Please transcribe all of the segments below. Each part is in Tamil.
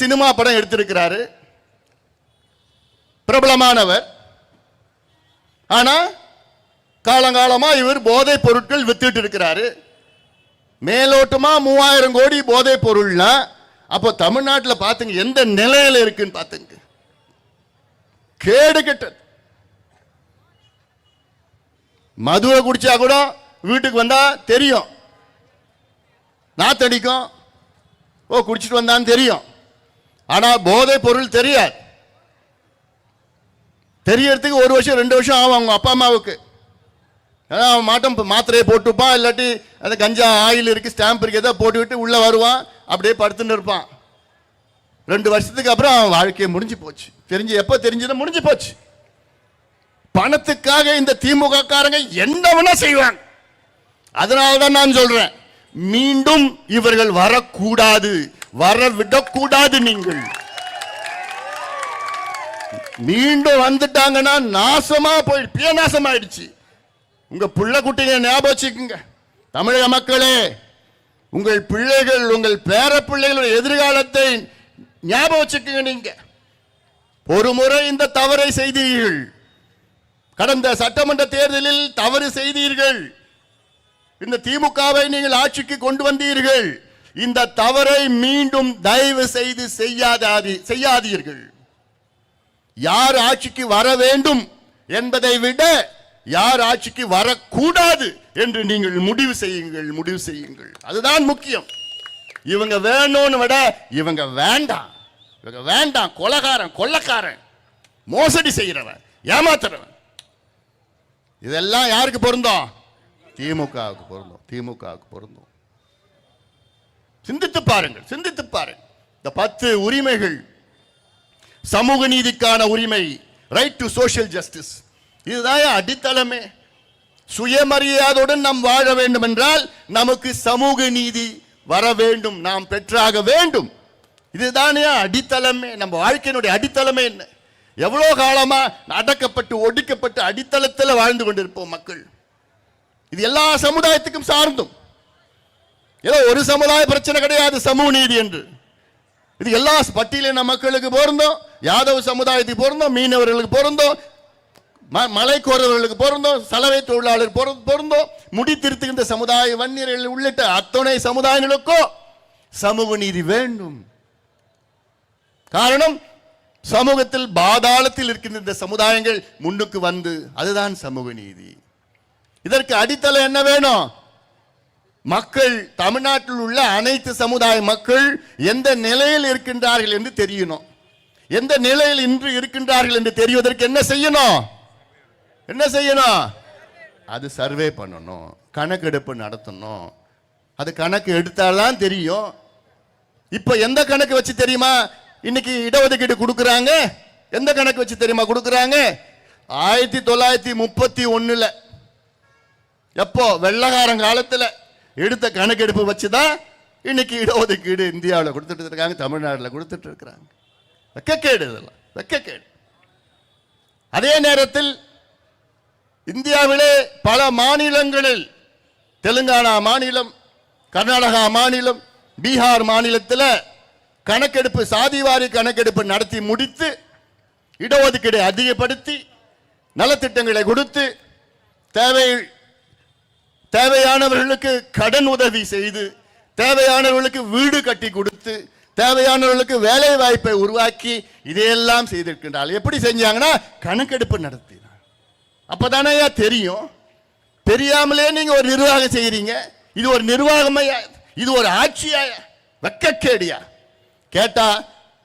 சினிமா படம் எடுத்திருக்கிறாரு. பிரபலமானவர். ஆனா காலங்காலமா இவர் போதைப் பொருட்கள் வித்துட்டு இருக்கிறாரு. மேலோட்டமா மூவாயிரம் கோடி போதைப் பொருள்னா அப்போ தமிழ்நாட்டில் பார்த்துங்க எந்த நிலையில இருக்குன்னு பார்த்துங்க கேடு கெட்டது. மதுவை குடிச்சா கூட வீட்டுக்கு வந்தா தெரியும். நாத்தடிக்கும். ஓ குடிச்சிட்டு வந்தான்னு தெரியும். ஆனா போதை பொருள் தெரியாது. தெரியறதுக்கு ஒரு வருஷம் ரெண்டு வருஷம் ஆகும் அவங்க அப்பா அம்மாவுக்கு. ஏன்னா அவன் மாட்டம் மாத்திரையை போட்டுப்பான் இல்லாட்டி அந்த கஞ்சா ஆயில் இருக்கு ஸ்டாம்ப் இருக்கு போட்டு விட்டு உள்ள வருவான் அப்படியே படுத்துன்னு இருப்பான். ரெண்டு வருஷத்துக்கு அப்புறம் அவன் வாழ்க்கையை முடிஞ்சு போச்சு. தெரிஞ்சு எப்போ தெரிஞ்சது முடிஞ்சு போச்சு. பணத்துக்காக இந்த திமுக காரங்க என்ன வேணா செய்வாங்க. அதனால தான் நான் சொல்றேன் மீண்டும் இவர்கள் வரக்கூடாது. வர விடக்கூடாது நீங்கள். மீண்டும் வந்துட்டாங்கன்னா நாசமா போய் பியநாசம் ஆயிடுச்சு உங்க பிள்ளை குட்டிங்க ஞாபகம் வச்சுக்குங்க. தமிழக மக்களே உங்கள் பிள்ளைகள் உங்கள் பேர பிள்ளைகளோட எதிர்காலத்தை ஞாபகம் வச்சுக்கோங்க நீங்க. ஒரு முறை இந்த தவறை செய்தீர்கள். கடந்த சட்டமன்ற தேர்தலில் தவறு செய்தீர்கள். இந்த திமுகவை நீங்கள் ஆட்சிக்கு கொண்டு வந்தீர்கள். இந்த தவறை மீண்டும் தயவு செய்து செய்யாதாதி செய்யாதீர்கள். யார் ஆட்சிக்கு வர வேண்டும் என்பதை விட யார் ஆட்சிக்கு வரக்கூடாது என்று நீங்கள் முடிவு செய்யுங்கள் முடிவு செய்யுங்கள். அதுதான் முக்கியம். இவங்க வேணும்னு விட இவங்க வேண்டாம். இவங்க வேண்டாம். கொலகாரன் கொள்ளக்காரன். மோசடி செய்கிறவன் ஏமாத்துறவன். இதெல்லாம் யாருக்கு பொருந்தோம்? திமுகவுக்கு பொருந்தும். திமுகவுக்கு பொருந்தும். சிந்தித்து பாருங்கள் சிந்தித்து பாருங்கள். இந்த பத்து உரிமைகள் சமூக நீதிக்கான உரிமை ரைட் டு சோஷியல் ஜஸ்டிஸ் இதுதான் அடித்தளமே? சுயமரியாதையுடன் நாம் வாழ வேண்டும் என்றால் நமக்கு சமூக நீதி வர வேண்டும் நாம் பெற்றாக வேண்டும். இதுதானே அடித்தளமே? நம்ம வாழ்க்கையினுடைய அடித்தளமே என்ன? எவ்வளோ காலமா அடக்கப்பட்டு ஒடுக்கப்பட்டு அடித்தளத்தில் வாழ்ந்து கொண்டிருப்போம் மக்கள். இது எல்லா சமுதாயத்துக்கும் சார்ந்தும். ஏதோ ஒரு சமுதாய பிரச்சனை கிடையாது சமூக நீதி என்று. இது எல்லா பட்டியலின மக்களுக்கு பொருந்தும் யாதவ சமுதாயத்துக்கு பொருந்தும் மீனவர்களுக்கு பொருந்தும் ம- மலைக்கோரவர்களுக்கு பொருந்தும் சலவை தொழிலாளர் பொரு- பொருந்தும் முடி திருத்துகின்ற சமுதாய வன்னியர்கள் உள்ளிட்ட அத்தனை சமுதாயங்களுக்கோ சமூக நீதி வேண்டும். காரணம் சமூகத்தில் பாதாளத்தில் இருக்கின்ற இந்த சமுதாயங்கள் முன்னுக்கு வந்து அதுதான் சமூக நீதி. இதற்கு அடித்தளம் என்ன வேணும்? மக்கள் தமிழ்நாட்டில் உள்ள அனைத்து சமுதாய மக்கள் எந்த நிலையில் இருக்கின்றார்கள் என்று தெரியணும். எந்த நிலையில் இன்று இருக்கின்றார்கள் என்று தெரிவதற்கு என்ன செய்யணும்? என்ன செய்யணும்? அது சர்வே பண்ணணும் கணக்கெடுப்பு நடத்தணும். அது கணக்கு எடுத்தால்தான் தெரியும். இப்போ எந்த கணக்கு வச்சு தெரியுமா? இன்னைக்கு இடஒதுக்கீடு கொடுக்குறாங்க. எந்த கணக்கு வச்சு தெரியுமா கொடுக்குறாங்க? ஆயிரத்தி தொள்ளாயிரத்தி முப்பத்தி ஒன்றில் எப்போ? வெள்ளக்காரன் காலத்தில். எடுத்த கணக்கெடுப்பு வச்சு தான் இன்னைக்கு இடஒதுக்கீடு இந்தியாவில் கொடுத்துட்டு இருக்காங்க தமிழ்நாட்டில் கொடுத்துட்டு இருக்கிறாங்க வெக்கக்கேடு இதெல்லாம் வெக்கக்கேடு. அதே நேரத்தில் இந்தியாவிலே பல மாநிலங்களில் தெலுங்கானா மாநிலம் கர்நாடகா மாநிலம் பீகார் மாநிலத்தில் கணக்கெடுப்பு சாதிவாரி கணக்கெடுப்பு நடத்தி முடித்து இடஒதுக்கீடு அதிகப்படுத்தி நலத்திட்டங்களை கொடுத்து தேவை தேவையானவர்களுக்கு கடன் உதவி செய்து தேவையானவர்களுக்கு வீடு கட்டி கொடுத்து தேவையானவர்களுக்கு வேலை வாய்ப்பை உருவாக்கி இதையெல்லாம் செய்திருக்கின்றால் எப்படி செஞ்சாங்கன்னா கணக்கெடுப்பு நடத்தினார். அப்பதானே தெரியும். தெரியாமலே நீங்க ஒரு நிர்வாகம் செய்கிறீங்க இது ஒரு நிர்வாகமையா இது ஒரு ஆட்சியா வெக்கக்கேடியா? கேட்டா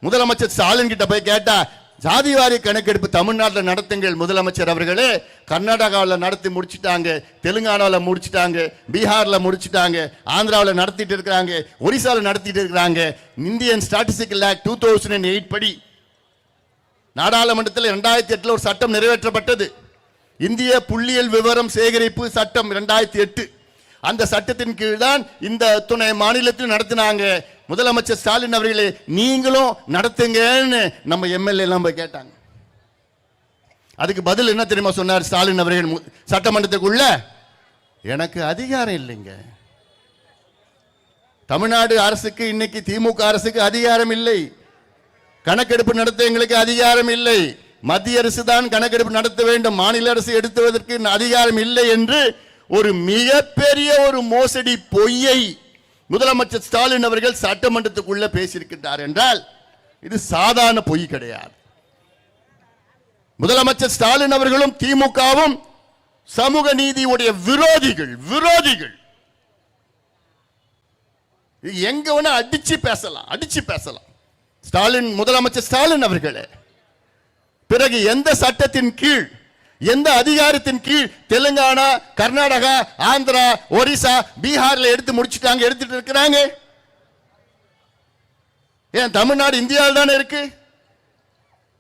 முதலமைச்சர் ஸ்டாலின் கிட்ட போய் கேட்டா ஜாதிவாரி கணக்கெடுப்பு தமிழ்நாட்டில் நடத்துங்கள் முதலமைச்சர் அவர்களே. கர்நாடகாவில் நடத்தி முடிச்சிட்டாங்க தெலுங்கானாவில் முடிச்சிட்டாங்க பீகாரில் முடிச்சிட்டாங்க ஆந்திராவில் நடத்திட்டு இருக்கிறாங்க ஒரிசாவில் நடத்திட்டு இருக்கிறாங்க. Indian statistical act two thousand eight படி நாடாளுமன்றத்தில் ரெண்டாயிரத்தி எட்டில் ஒரு சட்டம் நிறைவேற்றப்பட்டது. இந்திய புள்ளியியல் விவரம் சேகரிப்பு சட்டம் ரெண்டாயிரத்தி எட்டு. அந்த சட்டத்தின் கீழ் தான் இந்த துணை மாநிலத்தில் நடத்தினாங்க. முதலமைச்சர் ஸ்டாலின் அவர்களே நீங்களும் நடத்துங்கன்னு நம்ம எம்எல்ஏ எல்லாம் போய் கேட்டாங்க. அதுக்கு பதில் என்ன தெரியுமா சொன்னார் ஸ்டாலின் அவர்கள்? சட்டமன்றத்துக்குள்ள எனக்கு அதிகாரம் இல்லைங்க. தமிழ்நாடு அரசுக்கு இன்னைக்கு திமுக அரசுக்கு அதிகாரம் இல்லை. கணக்கெடுப்பு நடத்த எங்களுக்கு அதிகாரம் இல்லை. மத்திய அரசு தான் கணக்கெடுப்பு நடத்த வேண்டும். மாநில அரசு எடுத்துவதற்கு அதிகாரம் இல்லை என்று ஒரு மிகப்பெரிய ஒரு மோசடி பொய்யை முதலமைச்சர் ஸ்டாலின் அவர்கள் சட்டமன்றத்துக்குள்ள பேசியிருக்கின்றார் என்றால் இது சாதாரண பொய் கிடையாது. முதலமைச்சர் ஸ்டாலின் அவர்களும் திமுகவும் சமூக நீதியுடைய விரோதிகள் விரோதிகள். இது எங்க வேணா அடிச்சு பேசலாம் அடிச்சு பேசலாம். ஸ்டாலின் முதலமைச்சர் ஸ்டாலின் அவர்களே பிறகு எந்த சட்டத்தின் கீழ் எந்த அதிகாரத்தின் கீழ் தெலுங்கானா கர்நாடகா ஆந்திரா ஒரிசா பீகார்ல எடுத்து முடிச்சுட்டாங்க எடுத்துட்டு இருக்கிறாங்க? ஏன் தமிழ்நாடு இந்தியாவில் தானே இருக்கு?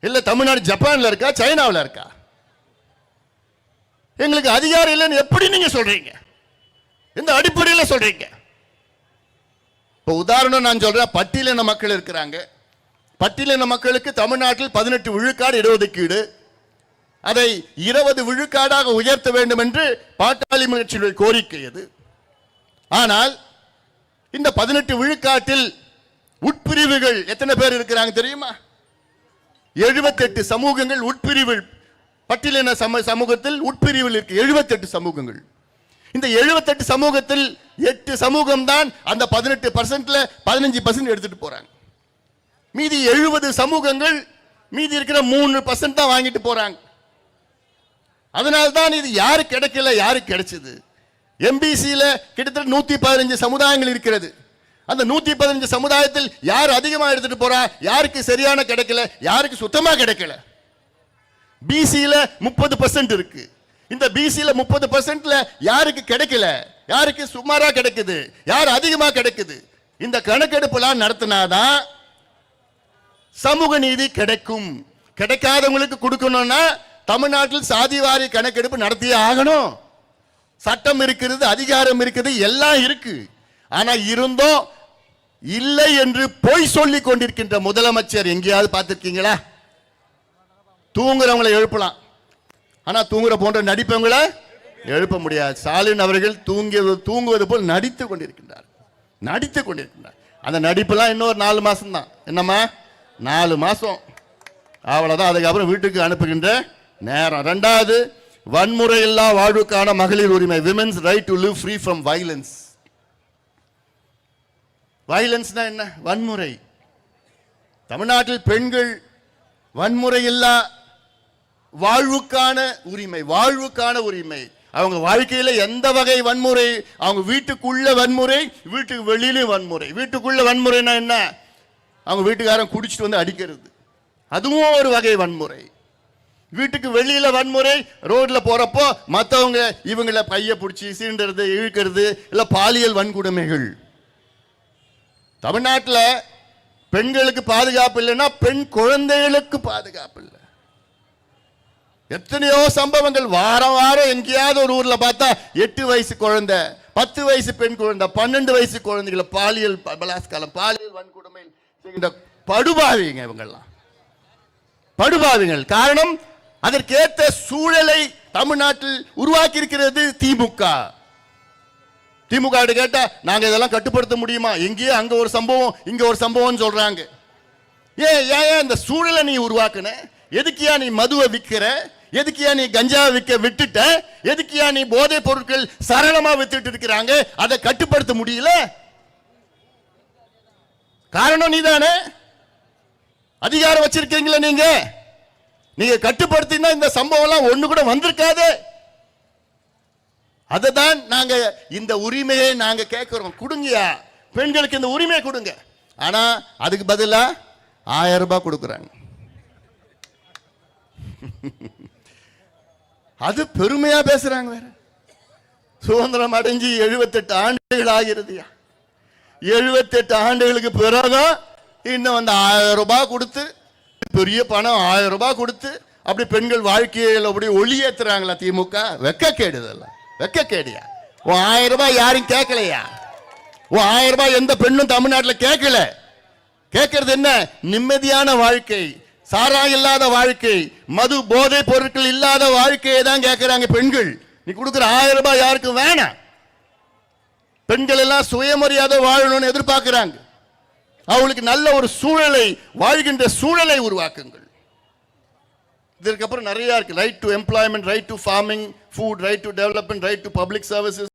இல்ல தமிழ்நாடு ஜப்பான்ல இருக்கா சைனாவில் இருக்கா? எங்களுக்கு அதிகாரம் இல்லைன்னு எப்படி நீங்க சொல்றீங்க? எந்த அடிப்படையில் சொல்றீங்க? இப்போ உதாரணம் நான் சொல்றேன் பட்டியலின மக்கள் இருக்கிறாங்க. பட்டியலின மக்களுக்கு தமிழ்நாட்டில் பதினெட்டு விழுக்காடு இடஒதுக்கீடு அதை இருபது விழுக்காடாக உயர்த்த வேண்டும் என்று பாட்டாளி முயற்சியுடைய கோரிக்கை அது ஆனால் இந்த பதினெட்டு விழுக்காட்டில் உட்பிரிவுகள் எத்தனை பேர் இருக்கிறாங்க தெரியுமா? எழுபத்தெட்டு சமூகங்கள் உட்பிரிவு பட்டியலின சம சமூகத்தில் உட்பிரிவில் இருக்கு எழுபத்தெட்டு சமூகங்கள். இந்த எழுபத்தெட்டு சமூகத்தில் எட்டு சமூகம் தான் அந்த பதினெட்டு பர்சன்ட்ல பதினஞ்சு பர்சன்ட் எடுத்துட்டு போறாங்க. மீதி எழுபது சமூகங்கள் மீதி இருக்கிற மூணு பர்சன்ட் தான் வாங்கிட்டு போறாங்க. அதனால தான் இது யாரு கிடைக்கல யாரு கிடைச்சது? எம்பிசியில் கிட்டத்தட்ட நூற்றி பதினஞ்சு சமுதாயங்கள் இருக்கிறது. அந்த நூற்றி பதினஞ்சு சமுதாயத்தில் யார் அதிகமாக எடுத்துட்டு போறா யாருக்கு சரியான கிடைக்கல யாருக்கு சுத்தமாக கிடைக்கல? பிசியில் முப்பது பர்சன்ட் இருக்கு. இந்த பிசியில் முப்பது பர்சன்ட்ல யாருக்கு கிடைக்கல யாருக்கு சுமாராக கிடைக்குது யார் அதிகமாக கிடைக்குது? இந்த கணக்கெடுப்புலாம் நடத்தினாதான் சமூக நீதி கிடைக்கும். கிடைக்காதவங்களுக்கு கொடுக்கணும்னா தமிழ்நாட்டில் சாதிவாரி கணக்கெடுப்பு நடத்தியே ஆகணும். சட்டம் இருக்கிறது அதிகாரம் இருக்குது எல்லாம் இருக்கு. ஆனா இருந்தும் இல்லை என்று பொய் சொல்லிக் கொண்டிருக்கின்ற முதலமைச்சர் எங்கேயாவது பார்த்துருக்கீங்களா? தூங்குறவங்களை எழுப்பலாம். ஆனா தூங்குற போன்ற நடிப்பவங்களை எழுப்ப முடியாது. ஸ்டாலின் அவர்கள் தூங்கியது தூங்குவது போல் நடித்து கொண்டிருக்கின்றார். நடித்து கொண்டிருக்கின்றார். அந்த நடிப்பெல்லாம் இன்னொரு நாலு மாசம் தான் என்னம்மா? நாலு மாசம். அவ்வளோதான் அதுக்கப்புறம் வீட்டுக்கு அனுப்புகின்ற நேரம். ரெண்டாவது வன்முறை இல்லா வாழ்வுக்கான மகளிர் உரிமை women's right to live free from violence வைலன்ஸ்னா என்ன? வன்முறை. தமிழ்நாட்டில் பெண்கள் வன்முறை இல்லா வாழ்வுக்கான உரிமை வாழ்வுக்கான உரிமை. அவங்க வாழ்க்கையில் எந்த வகை வன்முறை? அவங்க வீட்டுக்குள்ள வன்முறை வீட்டுக்கு வெளியிலும் வன்முறை. வீட்டுக்குள்ள வன்முறைனா என்ன? அவங்க வீட்டுக்காரன் குடிச்சிட்டு வந்து அடிக்கிறது. அதுவும் ஒரு வகை வன்முறை. வீட்டுக்கு வெளியில வன்முறை ரோட்ல போறப்போ மற்றவங்க இவங்கள பைய பிடிச்சி சீண்டுறது இழுக்கிறது இல்லை பாலியல் வன்கொடுமைகள். தமிழ்நாட்டில் பெண்களுக்கு பாதுகாப்பு இல்லைன்னா பெண் குழந்தைகளுக்கு பாதுகாப்பு இல்லை. எத்தனையோ சம்பவங்கள் வாரம் வாரம் எங்கேயாவது ஒரு ஊர்ல பார்த்தா எட்டு வயசு குழந்தை பத்து வயசு பெண் குழந்தை பன்னெண்டு வயசு குழந்தைகளை பாலியல் பலாஸ்காலம் பாலியல் வன்கொடுமை படுபாவிங்க இவங்கெல்லாம். படுபாவிகள் காரணம் அதற்கேற்ற சூழலை தமிழ்நாட்டில் உருவாக்கி இருக்கிறது திமுக. திமுக கேட்டா நாங்க இதெல்லாம் கட்டுப்படுத்த முடியுமா? எங்கேயோ அங்க ஒரு சம்பவம் இங்க ஒரு சம்பவம் சொல்றாங்க. ஏன் ஏன் ஏன் இந்த சூழலை நீ உருவாக்குன? எதுக்கியா நீ மதுவை விற்கிற? எதுக்கியா நீ கஞ்சா விற்க விட்டுட்ட? எதுக்கியா நீ போதைப் பொருட்கள் சரளமா வித்துட்டு இருக்கிறாங்க? அதை கட்டுப்படுத்த முடியல? காரணம் நீதானே? அதிகாரம் வச்சிருக்கீங்களா நீங்க? நீங்க கட்டுப்படுத்தினா இந்த சம்பவம் எல்லாம் ஒண்ணு கூட வந்திருக்காது. அதை தான் நாங்க இந்த உரிமையை நாங்க கேட்கிறோம். கொடுங்கயா பெண்களுக்கு இந்த உரிமையை கொடுங்க. ஆனா அதுக்கு பதிலா ஆயிரம் ரூபாய் கொடுக்குறாங்க. அது பெருமையா பேசுறாங்க வேற. சுதந்திரம் அடைஞ்சு எழுபத்தெட்டு ஆண்டுகள் ஆகிறதுயா எழுபத்தெட்டு ஆண்டுகளுக்கு பிறகும் இன்னும் அந்த ஆயிரம் ரூபாய் கொடுத்து பெரிய பணம் ஆயிரம் ரூபாய் கொடுத்து அப்படி பெண்கள் வாழ்க்கையில் அப்படி ஒளியேத்துறாங்களா திமுக? வெக்க கேடுதெல்லாம் வெக்க கேடியா? உன் ஆயிரம் ரூபாய் யாரும் கேட்கலையா? உன் ஆயிரம் ரூபாய் எந்த பெண்ணும் தமிழ்நாட்டில் கேட்கல. கேட்கறது என்ன? நிம்மதியான வாழ்க்கை சாராயம் இல்லாத வாழ்க்கை மது போதை பொருட்கள் இல்லாத வாழ்க்கையை தான் கேட்கிறாங்க பெண்கள். நீ கொடுக்குற ஆயிரம் ரூபாய் யாருக்கும் வேணாம். பெண்கள் எல்லாம் சுயமரியாதை வாழணும்னு எதிர்பார்க்கிறாங்க. அவளுக்கு நல்ல ஒரு சூழலை வாழ்கின்ற சூழலை உருவாக்குங்கள். இதற்கப்புறம் நிறைய இருக்கு. Right to employment right to farming food right to development right to public services